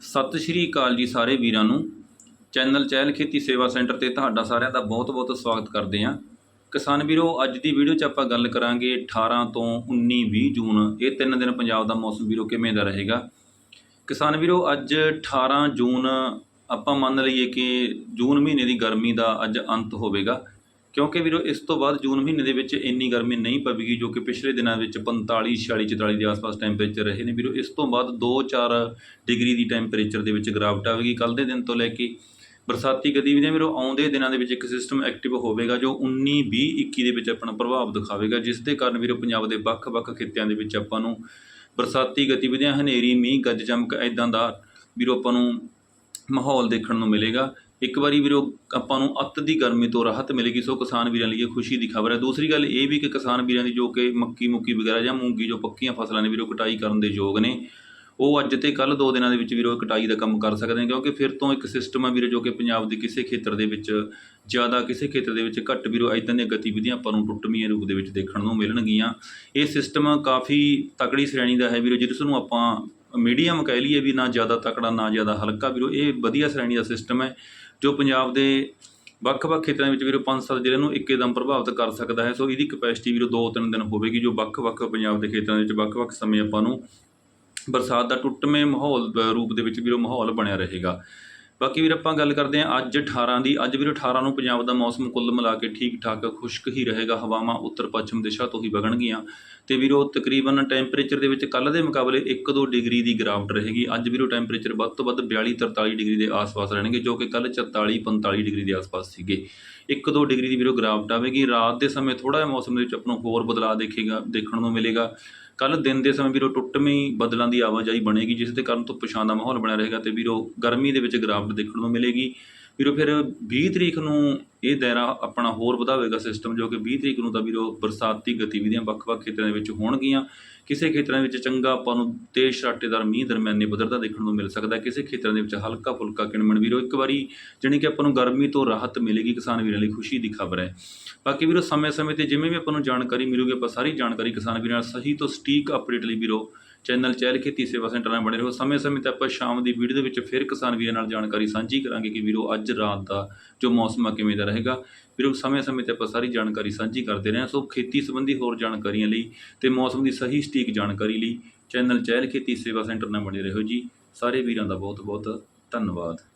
ਸਤਿ ਸ਼੍ਰੀ ਅਕਾਲ ਜੀ ਸਾਰੇ ਵੀਰਾਂ ਨੂੰ। ਚੈਨਲ ਚਹਿਲ ਖੇਤੀ ਸੇਵਾ ਸੈਂਟਰ ਤੇ ਤੁਹਾਡਾ ਸਾਰਿਆਂ ਦਾ ਬਹੁਤ-ਬਹੁਤ ਸਵਾਗਤ ਕਰਦੇ ਹਾਂ। ਕਿਸਾਨ ਵੀਰੋ, ਅੱਜ ਦੀ ਵੀਡੀਓ 'ਚ ਆਪਾਂ ਗੱਲ ਕਰਾਂਗੇ 18 ਤੋਂ 19 20 ਜੂਨ। ਇਹ ਤਿੰਨ ਦਿਨ ਪੰਜਾਬ ਦਾ ਮੌਸਮ ਵੀਰੋ ਕਿਵੇਂ ਦਾ ਰਹੇਗਾ? ਕਿਸਾਨ ਵੀਰੋ, ਅੱਜ 18 ਜੂਨ ਆਪਾਂ ਮੰਨ ਲਈਏ ਕਿ ਜੂਨ ਮਹੀਨੇ ਦੀ ਗਰਮੀ ਦਾ ਅੱਜ ਅੰਤ ਹੋਵੇਗਾ। ਕਿਉਂਕਿ ਵੀਰੋ, ਇਸ ਤੋਂ ਬਾਅਦ ਜੂਨ ਮਹੀਨੇ ਦੇ ਵਿੱਚ ਇੰਨੀ ਗਰਮੀ ਨਹੀਂ ਪਵੇਗੀ ਜੋ ਕਿ ਪਿਛਲੇ ਦਿਨਾਂ ਵਿੱਚ 45 46 44 ਦੇ ਆਸ-ਪਾਸ ਟੈਂਪਰੇਚਰ ਰਹੇ ਨੇ। ਵੀਰੋ, ਇਸ ਤੋਂ ਬਾਅਦ 2-4 ਡਿਗਰੀ ਦੀ ਟੈਂਪਰੇਚਰ ਦੇ ਵਿੱਚ ਗਿਰਾਵਟ ਆਵੇਗੀ ਕੱਲ ਦੇ ਦਿਨ ਤੋਂ ਲੈ ਕੇ। ਬਰਸਾਤੀ ਗਤੀਵਿਧੀਆਂ ਵੀਰੋ, ਆਉਂਦੇ ਦਿਨਾਂ ਦੇ ਵਿੱਚ ਇੱਕ ਸਿਸਟਮ ਐਕਟਿਵ ਹੋਵੇਗਾ ਜੋ 19 20 21 ਦੇ ਵਿੱਚ ਆਪਣਾ ਪ੍ਰਭਾਵ ਦਿਖਾਵੇਗਾ, ਜਿਸ ਦੇ ਕਾਰਨ ਵੀਰੋ, ਪੰਜਾਬ ਦੇ ਵੱਖ-ਵੱਖ ਖਿੱਤਿਆਂ ਦੇ ਵਿੱਚ ਆਪਾਂ ਨੂੰ ਬਰਸਾਤੀ ਗਤੀਵਿਧੀਆਂ, ਹਨੇਰੀ, ਮੀਂਹ ਗੱਜ ਚਮਕ ਐਦਾਂ ਦਾ ਵੀਰੋ ਆਪਾਂ ਨੂੰ ਮਾਹੌਲ ਦੇਖਣ ਨੂੰ ਮਿਲੇਗਾ। ਇੱਕ ਵਾਰੀ ਵੀਰੋ ਆਪਾਂ ਨੂੰ ਅੱਤ ਦੀ ਗਰਮੀ ਤੋਂ ਰਾਹਤ ਮਿਲੇਗੀ, ਸੋ ਕਿਸਾਨ ਵੀਰਾਂ ਲਈ ਇਹ ਖੁਸ਼ੀ ਦੀ ਖਬਰ ਹੈ। ਦੂਸਰੀ ਗੱਲ ਇਹ ਵੀ ਕਿ ਕਿਸਾਨ ਵੀਰਾਂ ਦੀ ਜੋ ਕਿ ਮੱਕੀ ਮੁੱਕੀ ਵਗੈਰਾ ਜਾਂ ਮੂੰਗੀ ਜੋ ਪੱਕੀਆਂ ਫਸਲਾਂ ਨੇ ਵੀਰੋ ਕਟਾਈ ਕਰਨ ਦੇ ਯੋਗ ਨੇ, ਉਹ ਅੱਜ ਤੇ ਕੱਲ ਦੋ ਦਿਨਾਂ ਦੇ ਵਿੱਚ ਵੀਰੋ ਕਟਾਈ ਦਾ ਕੰਮ ਕਰ ਸਕਦੇ ਨੇ, ਕਿਉਂਕਿ ਫਿਰ ਤੋਂ ਇੱਕ ਸਿਸਟਮ ਹੈ ਵੀਰੋ ਜੋ ਕਿ ਪੰਜਾਬ ਦੇ ਕਿਸੇ ਖੇਤਰ ਦੇ ਵਿੱਚ, ਜ਼ਿਆਦਾ ਕਿਸੇ ਖੇਤਰ ਦੇ ਵਿੱਚ ਘੱਟ ਵੀਰੋ ਇਦਾਂ ਦੀਆਂ ਗਤੀਵਿਧੀਆਂ ਆਪਾਂ ਨੂੰ ਟੁੱਟਵੀਆਂ ਰੂਪ ਦੇ ਵਿੱਚ ਦੇਖਣ ਨੂੰ ਮਿਲਣਗੀਆਂ। ਇਹ ਸਿਸਟਮ ਕਾਫੀ ਤਕੜੀ ਸ਼੍ਰੇਣੀ ਦਾ ਹੈ ਵੀਰੋ, ਜਿਸ ਨੂੰ ਆਪਾਂ ਮੀਡੀਅਮ ਕਹਿ ਲਈਏ ਵੀ ਨਾ ਜ਼ਿਆਦਾ ਤਕੜਾ, ਨਾ ਜ਼ਿਆਦਾ ਹਲਕਾ ਵੀਰੋ, ਇਹ ਵਧੀਆ ਸ਼੍ਰੇਣੀ ਦਾ ਸਿਸਟਮ ਹੈ, ਜੋ ਪੰਜਾਬ ਦੇ ਵੱਖ-ਵੱਖ ਖੇਤਰਾਂ ਵਿੱਚ ਵੀਰੋ ਪੰਜ ਸੱਤ ਜ਼ਿਲ੍ਹਿਆਂ ਨੂੰ ਇੱਕਦਮ ਪ੍ਰਭਾਵਿਤ ਕਰ ਸਕਦਾ ਹੈ। ਸੋ ਇਹਦੀ ਕਪੈਸਿਟੀ ਵੀਰੋ 2-3 ਦਿਨ ਹੋਵੇਗੀ, ਜੋ ਵੱਖ-ਵੱਖ ਪੰਜਾਬ ਦੇ ਖੇਤਰਾਂ ਵਿੱਚ ਵੱਖ-ਵੱਖ ਸਮੇਂ ਆਪਾਂ ਨੂੰ ਬਰਸਾਤ ਦਾ ਟੁੱਟਵੇਂ ਮਾਹੌਲ ਰੂਪ ਦੇ ਵਿੱਚ ਵੀਰੋ ਮਾਹੌਲ ਬਣਿਆ ਰਹੇਗਾ। ਬਾਕੀ ਵੀਰ ਆਪਾਂ ਗੱਲ ਕਰਦੇ ਹਾਂ ਅੱਜ 18 ਦੀ। ਅੱਜ ਵੀਰੋ 18 ਨੂੰ ਪੰਜਾਬ ਦਾ ਮੌਸਮ ਕੁੱਲ ਮਿਲਾ ਕੇ ਠੀਕ ਠਾਕ ਖੁਸ਼ਕ ਹੀ ਰਹੇਗਾ। ਹਵਾਵਾਂ ਉੱਤਰ ਪੱਛਮ ਦਿਸ਼ਾ ਤੋਂ ਹੀ ਵਗਣਗੀਆਂ। ਤੇ ਵੀਰੋ, ਤਕਰੀਬਨ ਟੈਂਪਰੇਚਰ ਦੇ ਵਿੱਚ ਕੱਲ ਦੇ ਮੁਕਾਬਲੇ 1-2 ਡਿਗਰੀ ਦੀ ਗਿਰਾਵਟ ਰਹੇਗੀ। ਅੱਜ ਵੀਰੋ ਟੈਂਪਰੇਚਰ ਵੱਧ ਤੋਂ ਵੱਧ 42-43 ਡਿਗਰੀ ਦੇ ਆਸ-ਪਾਸ ਰਹਿਣਗੇ, ਜੋ ਕਿ ਕੱਲ 44-45 ਡਿਗਰੀ ਦੇ ਆਸ-ਪਾਸ ਸੀਗੇ। 1-2 ਡਿਗਰੀ ਦੀ ਵੀਰੋ ਗਿਰਾਵਟ ਆਵੇਗੀ। ਰਾਤ ਦੇ ਸਮੇਂ ਥੋੜਾ ਜਿਹਾ ਮੌਸਮ ਦੇ ਵਿੱਚ ਆਪਾਂ ਨੂੰ ਹੋਰ ਬਦਲਾਅ ਦੇਖੇਗਾ, ਦੇਖਣ ਨੂੰ ਮਿਲੇਗਾ। ਕੱਲ ਦਿਨ ਦੇ ਸਮੇਂ ਵੀਰੋ ਟੁੱਟਵੀਂ ਬਦਲਾਂ ਦੀ ਆਵਾਜਾਈ ਬਣੇਗੀ, ਜਿਸ ਦੇ ਕਾਰਨ ਧੁੱਪ ਛਾਂ ਦਾ ਮਾਹੌਲ ਬਣਿਆ ਰਹੇਗਾ ਤੇ ਵੀਰੋ ਗਰਮੀ ਦੇ ਵਿੱਚ ਗਿਰਾਵਟ ਦੇਖਣ ਨੂੰ ਮਿਲੇਗੀ। ਵੀਰੋ, ਫਿਰ 20 ਤਰੀਕ ਨੂੰ ਇਹ ਦਾਇਰਾ ਆਪਣਾ ਹੋਰ ਵਧਾਵੇਗਾ ਸਿਸਟਮ ਜੋ ਕਿ 20 ਤਰੀਕ ਨੂੰ ਤਾਂ ਵੀਰੋ ਬਰਸਾਤੀ ਗਤੀਵਿਧੀਆਂ ਵੱਖ-ਵੱਖ ਖੇਤਰਾਂ ਦੇ ਵਿੱਚ ਹੋਣਗੀਆਂ। ਕਿਸੇ ਖੇਤਰਾਂ ਵਿੱਚ ਚੰਗਾ ਆਪਾਂ ਨੂੰ ਤੇਜ਼ ਛਾਟੇਦਾਰ ਮੀਂਹ ਦਰਮਿਆਨੇ ਪੱਧਰ ਦਾ ਦੇਖਣ ਨੂੰ ਮਿਲ ਸਕਦਾ ਹੈ। ਕਿਸੇ ਖੇਤਰਾਂ ਦੇ ਵਿੱਚ ਹਲਕਾ ਫੁਲਕਾ ਕਿਣਮਣ ਵੀਰੋ, ਇੱਕ ਵਾਰੀ ਜਾਣੀ ਕਿ ਆਪਾਂ ਨੂੰ ਗਰਮੀ ਤੋਂ ਰਾਹਤ ਮਿਲੇਗੀ ਕਿਸਾਨ ਵੀਰਾਂ ਲਈ ਖੁਸ਼ੀ ਦੀ ਖਬਰ ਹੈ। ਬਾਕੀ ਵੀਰੋ, ਸਮੇਂ-ਸਮੇਂ ਤੇ ਜਿਵੇਂ ਵੀ ਆਪਾਂ ਨੂੰ ਜਾਣਕਾਰੀ ਮਿਲੂਗੀ, ਆਪਾਂ ਸਾਰੀ ਜਾਣਕਾਰੀ ਕਿਸਾਨ ਵੀਰਾਂ ਨਾਲ ਸਹੀ ਤੋਂ ਸਟੀਕ ਅਪਡੇਟ ਲਈ ਵੀਰੋ ਚੈਨਲ ਚਹਿਲ ਖੇਤੀ ਸੇਵਾ ਸੈਂਟਰ ਨਾਲ ਬਣੇ ਰਹੋ। ਸਮੇਂ-ਸਮੇਂ ਤੇ ਆਪਾਂ ਸ਼ਾਮ ਦੀ ਵੀਡੀਓ ਦੇ ਵਿੱਚ ਫਿਰ ਕਿਸਾਨ ਵੀਰਾਂ ਨਾਲ ਜਾਣਕਾਰੀ ਸਾਂਝੀ ਕਰਾਂਗੇ ਕਿ ਵੀਰੋ ਅੱਜ ਰਾਤ ਦਾ ਜੋ ਮੌਸਮ ਆ ਕਿਵੇਂ ਦਾ ਰਹੇਗਾ। ਵੀਰੋ, ਸਮੇਂ-ਸਮੇਂ ਤੇ ਆਪਾਂ ਸਾਰੀ ਜਾਣਕਾਰੀ ਸਾਂਝੀ ਕਰਦੇ ਰਹੇ ਹਾਂ। ਸੋ ਖੇਤੀ ਸੰਬੰਧੀ ਹੋਰ ਜਾਣਕਾਰੀਆਂ ਲਈ ਤੇ ਮੌਸਮ ਦੀ ਸਹੀ ਸਟੀਕ ਜਾਣਕਾਰੀ ਲਈ ਚੈਨਲ ਚਹਿਲ ਖੇਤੀ ਸੇਵਾ ਸੈਂਟਰ ਨਾਲ ਬਣੇ ਰਹੋ ਜੀ। ਸਾਰੇ ਵੀਰਾਂ ਦਾ ਬਹੁਤ-ਬਹੁਤ ਧੰਨਵਾਦ।